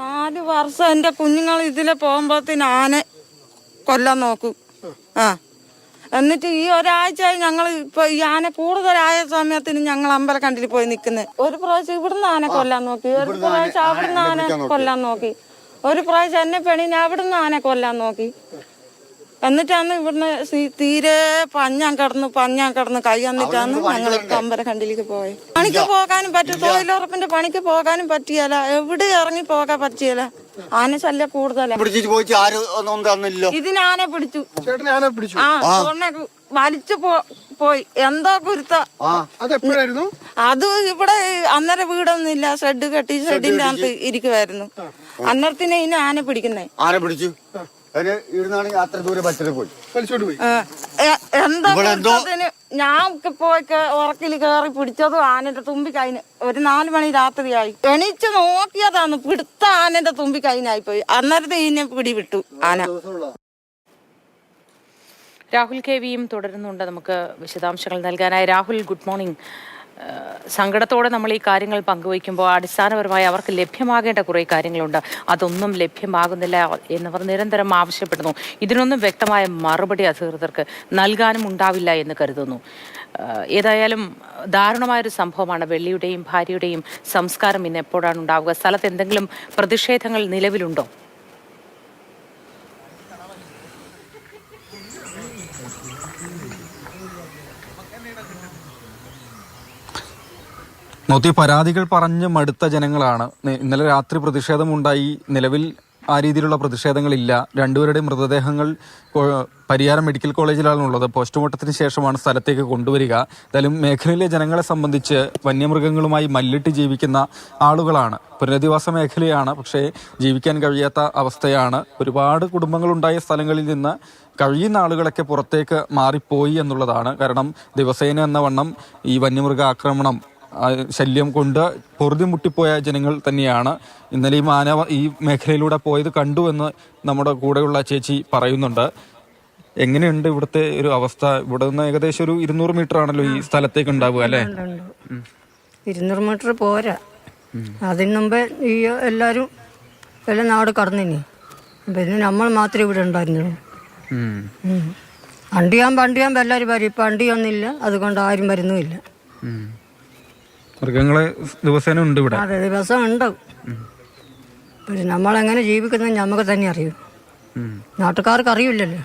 നാല് വർഷം എന്റെ കുഞ്ഞുങ്ങൾ ഇതിലെ പോകുമ്പോഴത്തേന് ആന കൊല്ലാൻ നോക്കും. ആ. എന്നിട്ട് ഈ ഒരാഴ്ചയായി ഞങ്ങൾ ഇപ്പൊ ഈ ആന കൂടുതലായ സമയത്തിന് ഞങ്ങൾ അമ്പലക്കണ്ടിൽ പോയി നിൽക്കുന്നത് ഒരു പ്രാവശ്യം ഇവിടുന്ന് ആന കൊല്ലാൻ നോക്കി. ഒരു പ്രാവശ്യം അവിടുന്ന് ആന കൊല്ലാൻ നോക്കി. ഒരു പ്രാവശ്യം എന്നെ പെണ്ണിനെ അവിടുന്ന് ആന കൊല്ലാൻ നോക്കി. എന്നിട്ടാണ് ഇവിടുന്ന് തീരെ പഞ്ഞാൻ കടന്ന് പഞ്ഞാൻ കടന്ന് കൈ വന്നിട്ടാണ് ഞങ്ങൾ അമ്പലക്കണ്ടിലേക്ക് പോയത് പണിക്ക് പോകാനും പറ്റും തൊഴിലുറപ്പിന്റെ പണിക്ക് പോകാനും പറ്റിയല്ല. എവിടെ ഇറങ്ങി പോകാൻ പറ്റിയല്ല. ആന ശല്യം കൂടുതലല്ല പിടിച്ചിട്ട് പോയിട്ട് ആരും ഒന്നും തന്നില്ലല്ലോ? ഇതിന് ആനെ പിടിച്ചു. ചേട്ടനെ ആന പിടിച്ചു. ആ തൊണ്ണ വലിച്ചു പോ- പോയി. എന്തോ കുരുത്ത. അത് ഇവിടെ അന്നേരം വീടൊന്നും ഇല്ല. ഷെഡ് കെട്ടി ഷെഡിന്റെ അകത്ത് ഇരിക്കുവായിരുന്നു. അന്നേരത്തിന് ഇനി ആന പിടിക്കുന്നേ. ആന പിടിച്ചു? അതിന് ഇവിടുന്നാണെങ്കിൽ അത്ര ദൂരെ ബസ്സിൽ പോയി. പോയി. എന്താ ഞാൻ ഒക്കെ പോയി കേ- ഉറക്കിൽ കയറി പിടിച്ചതും ആനന്റെ തുമ്പി കൈന് ഒരു നാല് മണി രാത്രിയായി. എണീച്ച് നോക്കിയതാന്ന് പിടുത്ത ആനന്റെ തുമ്പി കൈനായി പോയി. അന്നേരത്തെ ഇതിനെ പിടിവിട്ടു ആന. രാഹുൽ കെ വിയും തുടരുന്നുണ്ട്. നമുക്ക് വിശദാംശങ്ങൾ നൽകാനായി. Rahul good morning. സങ്കടത്തോടെ നമ്മൾ ഈ കാര്യങ്ങൾ പങ്കുവയ്ക്കുമ്പോൾ അടിസ്ഥാനപരമായി അവർക്ക് ലഭ്യമാകേണ്ട കുറേ കാര്യങ്ങളുണ്ട്. അതൊന്നും ലഭ്യമാകുന്നില്ല എന്നവർ നിരന്തരം ആവശ്യപ്പെടുന്നു. ഇതിനൊന്നും വ്യക്തമായ മറുപടി അധികൃതർക്ക് നൽകാനും ഉണ്ടാവില്ല എന്ന് കരുതുന്നു. ഏതായാലും ദാരുണമായൊരു സംഭവമാണ്. വെള്ളിയുടെയും ഭാര്യയുടെയും സംസ്കാരം ഇന്ന് എപ്പോഴാണ് ഉണ്ടാവുക? സ്ഥലത്ത് എന്തെങ്കിലും പ്രതിഷേധങ്ങൾ നിലവിലുണ്ടോ? നോത്തി പരാതികൾ പറഞ്ഞ് മടുത്ത ജനങ്ങളാണ്. ഇന്നലെ രാത്രി പ്രതിഷേധമുണ്ടായി. നിലവിൽ ആ രീതിയിലുള്ള പ്രതിഷേധങ്ങളില്ല. രണ്ടുപേരുടെയും മൃതദേഹങ്ങൾ പരിയാരം മെഡിക്കൽ കോളേജിലാണ് ഉള്ളത്. പോസ്റ്റ്മോർട്ടത്തിന് ശേഷമാണ് സ്ഥലത്തേക്ക് കൊണ്ടുവരിക. എന്തായാലും മേഖലയിലെ ജനങ്ങളെ സംബന്ധിച്ച് വന്യമൃഗങ്ങളുമായി മല്ലിട്ട് ജീവിക്കുന്ന ആളുകളാണ്. പുനരധിവാസ മേഖലയാണ് പക്ഷേ ജീവിക്കാൻ കഴിയാത്ത അവസ്ഥയാണ്. ഒരുപാട് കുടുംബങ്ങളുണ്ടായ സ്ഥലങ്ങളിൽ നിന്ന് കഴിയുന്ന ആളുകളൊക്കെ പുറത്തേക്ക് മാറിപ്പോയി എന്നുള്ളതാണ്. കാരണം ദിവസേന എന്ന വണ്ണം ഈ വന്യമൃഗ ആക്രമണം ശല്യം കൊണ്ട് പൊറുതി മുട്ടിപ്പോയ ജനങ്ങൾ തന്നെയാണ്. ഇന്നലെ ഈ മാനവ ഈ മേഖലയിലൂടെ പോയത് കണ്ടു എന്ന് നമ്മുടെ കൂടെയുള്ള ചേച്ചി പറയുന്നുണ്ട്. എങ്ങനെയുണ്ട് ഇവിടുത്തെ ഒരു അവസ്ഥ? ഇവിടെ നിന്ന് ഏകദേശം ഒരു ഇരുന്നൂറ് മീറ്റർ ആണല്ലോ ഈ സ്ഥലത്തേക്ക് ഉണ്ടാവുക അല്ലേ? ഇരുന്നൂറ് മീറ്റർ പോരാ. അതിന് മുമ്പേ ഈ എല്ലാരും എല്ലാം നാട് കടന്നിനി. പിന്നെ നമ്മൾ മാത്രമേ ഇവിടെ ഉണ്ടായിരുന്നു. അണ്ടിയാകുമ്പോൾ അണ്ടിയാകുമ്പോൾ എല്ലാവരും വരും. ഇപ്പം അണ്ടിയൊന്നുമില്ല. അതുകൊണ്ട് ആരും വരുന്നുമില്ല. മൃഗങ്ങളെ ദിവസേന ഉണ്ട് ഇവിടെ. അതെ ദിവസം ഉണ്ടാവും പിന്നെ നമ്മളെങ്ങനെ ജീവിക്കുന്നത് നമുക്ക് തന്നെ അറിയും. നാട്ടുകാർക്ക് അറിയില്ലല്ലോ.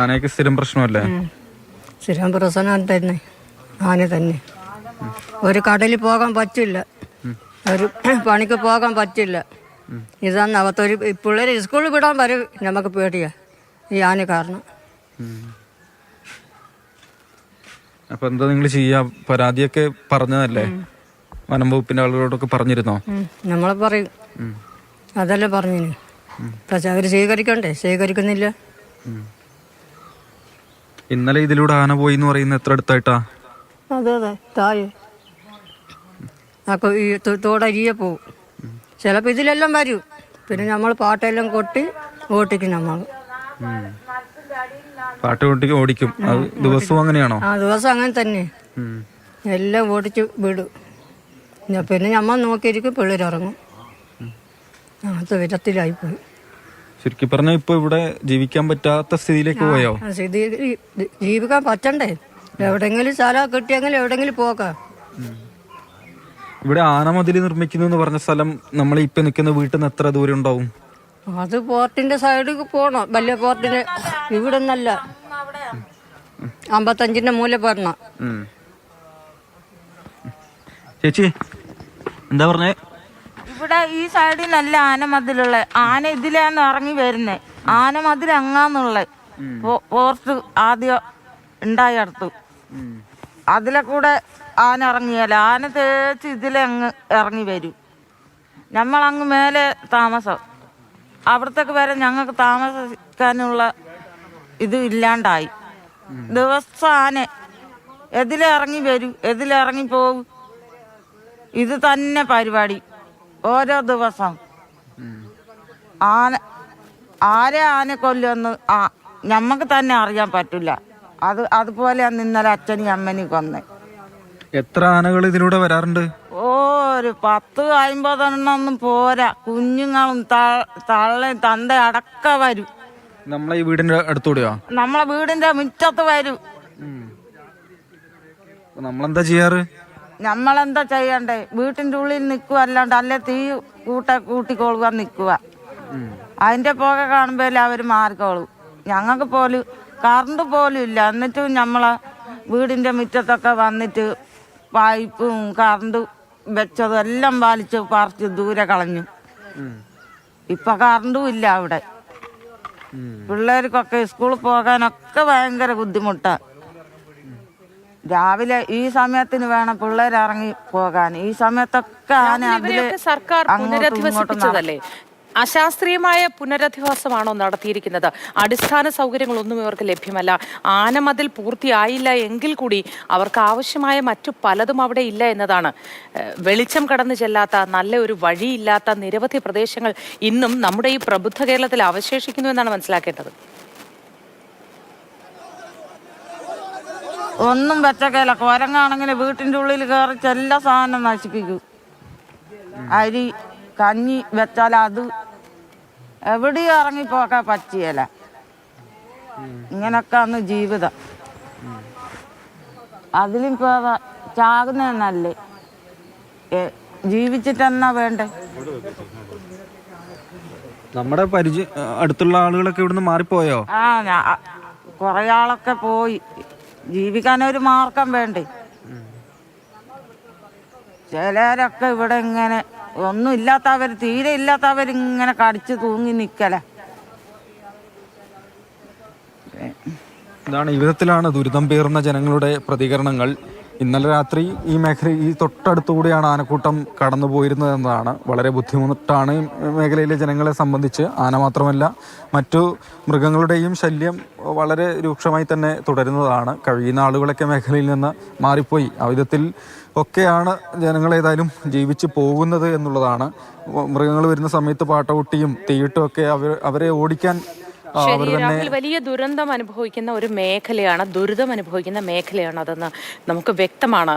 ആനയ്ക്ക് ആനയൊക്കെ സ്ഥിരം പ്രശ്നമല്ലേ? സ്ഥിരം പ്രശ്നം തന്നെ ആന തന്നെ. ഒരു കടലിൽ പോകാൻ പറ്റില്ല. ഒരു പണിക്ക് പോകാൻ പറ്റില്ല. ഇതാണ് അവത്തൊരു പിള്ളേർ സ്കൂളിൽ വിടാൻ വരും നമുക്ക് പേടിയാ ഈ ആന കാരണം. അപ്പൊ എന്താ നിങ്ങൾ ചെയ്യാ? പരാതിയൊക്കെ പറഞ്ഞതല്ലേ? വനം വകുപ്പിന്റെ ആളുകളോടൊക്കെ പറഞ്ഞിരുന്നോ? നമ്മളെ പറയും. അതല്ലേ പറഞ്ഞു പക്ഷെ അവർ സ്വീകരിക്കണ്ടേ? സ്വീകരിക്കുന്നില്ല. ഇന്നലെ ഇതിലൂടെ ആന പോയി എന്ന് പറയുന്നത് എത്ര അടുത്തായിട്ടാ? അതെ അതെ. താഴെ. അപ്പൊ ഈ തോടരിയെ പോവും. ചിലപ്പോ ഇതിലെല്ലാം വരും. പിന്നെ നമ്മൾ പാട്ടെല്ലാം കൊട്ടി ഓട്ടിക്കും നമ്മൾ പാട്ട് കൂട്ടിക്ക് ഓടിക്കും. അത് ദിവസവും അങ്ങനെയാണോ? ആ ദിവസം അങ്ങനെ തന്നെ. എല്ലാം ഓടിച്ച് വിടും. പിന്നെ നമ്മൾ നോക്കിയിരിക്കും പിള്ളേർ ഇറങ്ങും വിരത്തിലായി പോയി. ശരിക്കും പറഞ്ഞാൽ ഇപ്പൊ ഇവിടെ ജീവിക്കാൻ പറ്റാത്ത സ്ഥിതിയിലേക്ക് പോയോ? സ്ഥിതി ജീവിക്കാൻ പറ്റണ്ടേ? എവിടെങ്കിലും സ്ഥലം കിട്ടിയെങ്കിൽ എവിടെങ്കിലും പോക്കാം ഇവിടെ ആനമതിൽ നിർമ്മിക്കുന്നു എന്ന് പറഞ്ഞ സ്ഥലം നമ്മൾ ഇപ്പൊ നിൽക്കുന്ന വീട്ടിൽ നിന്ന് എത്ര ദൂരം ഉണ്ടാവും? അത് പോർട്ടിന്റെ സൈഡിൽ പോണം. വലിയ പോർട്ടിന്റെ ഇവിടെ നിന്നല്ല അമ്പത്തഞ്ചിന്റെ മൂല പറഞ്ഞ. ചേച്ചി എന്താ പറഞ്ഞേ? ഇവിടെ ഈ സൈഡിൽ ആന മതിലുള്ള. ആന ഇതിലാണ് ഇറങ്ങി വരുന്നത് ആന മതിൽ അങ്ങാന്നുള്ള. പോർട്ട് ആദ്യം ഉണ്ടായടുത്തു അതിലെ കൂടെ ആന ഇറങ്ങിയാലോ ആന തേച്ച് ഇതിലെ അങ്ങ് ഇറങ്ങി വരും. ഞമ്മളങ്ങ് അങ്ങ് മേലെ താമസം. അവിടത്തേക്ക് വരെ ഞങ്ങൾക്ക് താമസിക്കാനുള്ള ഇത് ഇല്ലാണ്ടായി ദിവസാനെ. എതിലിറങ്ങി വരും എതിലിറങ്ങി പോകും ഇത് തന്നെ പരിപാടി. ഓരോ ദിവസം. ആന ആരെ ആനെ കൊല്ലുമെന്ന് ആ ഞമ്മക്ക് തന്നെ അറിയാൻ പറ്റില്ല. അത് അതുപോലെയാണ് ഇന്നലെ അച്ഛനും അമ്മനും കൊന്ന്. എത്ര ആനകൾ ഇതിലൂടെ വരാറുണ്ട്? ഓ ഒരു പത്ത് അമ്പതെണ്ണം ഒന്നും പോരാ. കുഞ്ഞുങ്ങളും തള്ള തള്ളയും തന്ത അടക്ക വരും. നമ്മളെ ഈ വീടിന്റെ അടുത്തൂടെയോ? നമ്മളെ വീടിന്റെ മുറ്റത്ത് വരും. നമ്മളെന്താ ചെയ്യാറ്? നമ്മളെന്താ ചെയ്യണ്ടേ? വീട്ടിന്റെ ഉള്ളിൽ നിൽക്കുക അല്ലാണ്ട് അല്ലെ തീ കൂട്ട കൂട്ടിക്കൊള്ളുക നിൽക്കുക. അതിന്റെ പുക കാണുമ്പോൾ അവർ മാറിക്കോളും. ഞങ്ങൾക്ക് പോലും കറണ്ട് പോലും ഇല്ല. എന്നിട്ടും നമ്മളെ വീടിന്റെ മുറ്റത്തൊക്കെ വന്നിട്ട് പൈപ്പും കറണ്ട് വെച്ചതും എല്ലാം വലിച്ച് പറിച്ച് ദൂരെ കളഞ്ഞു. ഇപ്പൊ കറണ്ടും ഇല്ല അവിടെ. പിള്ളേർക്കൊക്കെ സ്കൂളിൽ പോകാനൊക്കെ ഭയങ്കര ബുദ്ധിമുട്ടാണ് രാവിലെ ഈ സമയത്തിന് വേണം പിള്ളേർ ഇറങ്ങി പോകാൻ. ഈ സമയത്തൊക്കെ ആന അതിൽ സർക്കാർ പുനരധിവസിപ്പിച്ചതല്ലേ? അശാസ്ത്രീയമായ പുനരധിവാസമാണോ നടത്തിയിരിക്കുന്നത്? അടിസ്ഥാന സൗകര്യങ്ങളൊന്നും ഇവർക്ക് ലഭ്യമല്ല. ആനമതിൽ പൂർത്തിയായില്ല എങ്കിൽ കൂടി അവർക്ക് ആവശ്യമായ മറ്റു പലതും അവിടെ ഇല്ല എന്നതാണ്. വെളിച്ചം കടന്നു ചെല്ലാത്ത നല്ല ഒരു വഴിയില്ലാത്ത നിരവധി പ്രദേശങ്ങൾ ഇന്നും നമ്മുടെ ഈ പ്രബുദ്ധ കേരളത്തിൽ അവശേഷിക്കുന്നു എന്നാണ് മനസ്സിലാക്കേണ്ടത്. ഒന്നും വെച്ചക്കയില്ല കുരങ്ങാണെങ്കിൽ വീട്ടിന്റെ ഉള്ളിൽ കയറി എല്ലാ സാധനം നശിപ്പിക്കും. അരി കഞ്ഞി വെച്ചാൽ അത് എവിടെയും ഇറങ്ങിപ്പോക്കാൻ പറ്റിയല്ല ഇങ്ങനൊക്കെ അന്ന് ജീവിതം. അതിലും ഇപ്പൊ ചാകുന്ന നല്ലേ. ജീവിച്ചിട്ട് എന്നാ വേണ്ടേ? നമ്മുടെ പരിചയ അടുത്തുള്ള ആളുകളൊക്കെ ഇവിടുന്ന് മാറിപ്പോയോ? ആ കുറെ ആളൊക്കെ പോയി. ജീവിക്കാൻ ഒരു മാർഗം വേണ്ടേ? ചിലരൊക്കെ ഇവിടെ ഇങ്ങനെ ഒന്നും ഇല്ലാത്തവർ തീരെ ഇല്ലാത്തവർ ഇങ്ങനെ കടിച്ചു തൂങ്ങി നിക്കല. ഇതാണ് ഇവിധത്തിലാണ് വിധത്തിലാണ് ദുരിതം പേറുന്ന ജനങ്ങളുടെ പ്രതികരണങ്ങൾ. ഇന്നലെ രാത്രി ഈ മേഖല ഈ തൊട്ടടുത്തുകൂടിയാണ് ആനക്കൂട്ടം കടന്നു പോയിരുന്നത് എന്നതാണ് വളരെ ബുദ്ധിമുട്ടാണ് മേഖലയിലെ ജനങ്ങളെ സംബന്ധിച്ച്. ആന മാത്രമല്ല മറ്റു മൃഗങ്ങളുടെയും ശല്യം വളരെ രൂക്ഷമായി തന്നെ തുടരുന്നതാണ്. കഴിയുന്ന ആളുകളൊക്കെ മേഖലയിൽ നിന്ന് മാറിപ്പോയി. ആ വിധത്തിൽ ഒക്കെയാണ് ജനങ്ങൾ ഏതായാലും ജീവിച്ചു പോകുന്നത് എന്നുള്ളതാണ്. മൃഗങ്ങൾ വരുന്ന സമയത്ത് പാട്ടകുട്ടിയും തീയിട്ടും ഒക്കെ അവർ അവരെ ഓടിക്കാൻ ആ, അവർ തന്നെ രാഹുൽ വലിയ ദുരന്തം അനുഭവിക്കുന്ന ഒരു മേഖലയാണ് ദുരിതം അനുഭവിക്കുന്ന മേഖലയാണ് അതെന്ന് നമുക്ക് വ്യക്തമാണ്.